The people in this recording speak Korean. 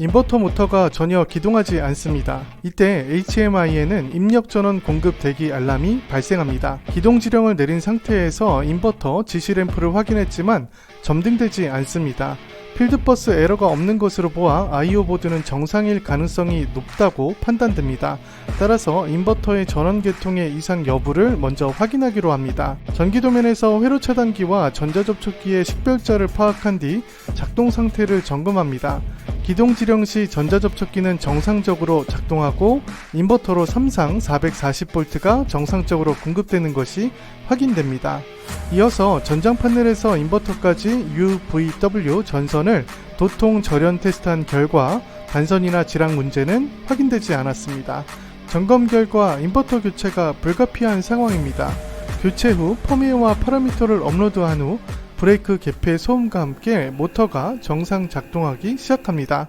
인버터 모터가 전혀 기동하지 않습니다. 이때 HMI에는 입력 전원 공급 대기 알람이 발생합니다. 기동 지령을 내린 상태에서 인버터 지시 램프를 확인했지만 점등되지 않습니다. 필드버스 에러가 없는 것으로 보아 IO 보드는 정상일 가능성이 높다고 판단됩니다. 따라서 인버터의 전원 계통의 이상 여부를 먼저 확인하기로 합니다. 전기도면에서 회로 차단기와 전자접촉기의 식별자를 파악한 뒤 작동 상태를 점검합니다. 기동 지령 시 전자접촉기는 정상적으로 작동하고 인버터로 3상 440V가 정상적으로 공급되는 것이 확인됩니다. 이어서 전장 판넬에서 인버터까지 UVW 전선을 도통 절연 테스트한 결과 단선이나 지락 문제는 확인되지 않았습니다. 점검 결과 인버터 교체가 불가피한 상황입니다. 교체 후 펌웨어와 파라미터를 업로드한 후 브레이크 개폐 소음과 함께 모터가 정상 작동하기 시작합니다.